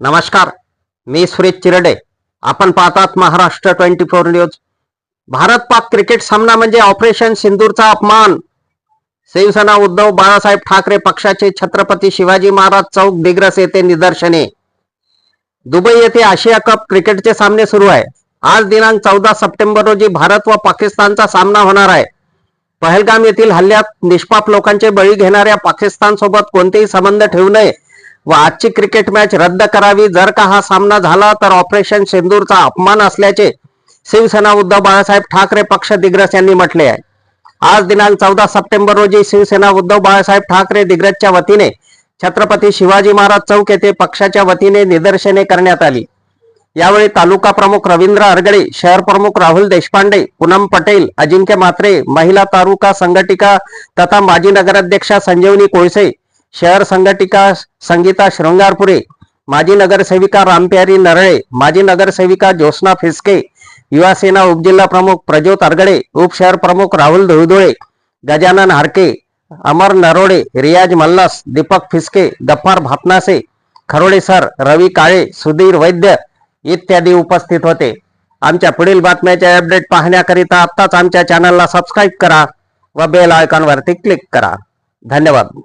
नमस्कार मी सुरेश चिरडे. आपण पाहतात Maharashtra twenty four news. Bharat Pak cricket सामना म्हणजे ऑपरेशन सिंदूरचा अपमान. शिवसेना उद्धव बाळासाहेब ठाकरे पक्षाचे छत्रपती शिवाजी महाराज चौक दिग्रस येथे निदर्शने. दुबई येथे आशिया कप क्रिकेटचे सामने सुरू आहे. आज दिनांक चौदा सप्टेंबर रोजी भारत व पाकिस्तानचा सामना होणार आहे. पहलगाम येथील हल्ल्यात निष्पाप लोकांचे बळी घेणाऱ्या पाकिस्तान सोबत कोणतेही संबंध ठेवू नये. व आजची क्रिकेट मॅच रद्द करावी. जर का हा सामना झाला तर ऑपरेशन सिंदूरचा अपमान असल्याचे शिवसेना उद्धव बाळासाहेब ठाकरे पक्ष दिग्रस यांनी म्हटले आहे. आज दिनांक चौदा सप्टेंबर रोजी शिवसेना उद्धव बाळासाहेब ठाकरे दिग्रसच्या वतीने छत्रपती शिवाजी महाराज चौक येथे पक्षाच्या वतीने निदर्शने करण्यात आली. यावेळी तालुका प्रमुख रवींद्र अरगडे शहर प्रमुख राहुल देशपांडे पूनम पटेल अजिंक्य म्हात्रे महिला तालुका संघटिका तथा माजी नगराध्यक्षा संजीवनी कोळसे शहर संघटिका संगीता शृंगारपुरे माजी नगरसेविका रामप्यारी नरळे माजी नगरसेविका ज्योत्स्ना फिसके युवासेना उपजिल्हा प्रमुख प्रज्योत अरगडे उपशहर प्रमुख राहुल धुळधुळे गजानन हारके अमर नरोडे रियाज मल्लस दीपक फिसके गफ्फार भापनासे खरोडे सर रवी काळे सुधीर वैद्य इत्यादी उपस्थित होते. आमच्या पुढील बातम्याचे अपडेट पाहण्याकरिता आत्ताच आमच्या चॅनलला सबस्क्राईब करा व बेल आयकॉनवरती क्लिक करा. धन्यवाद.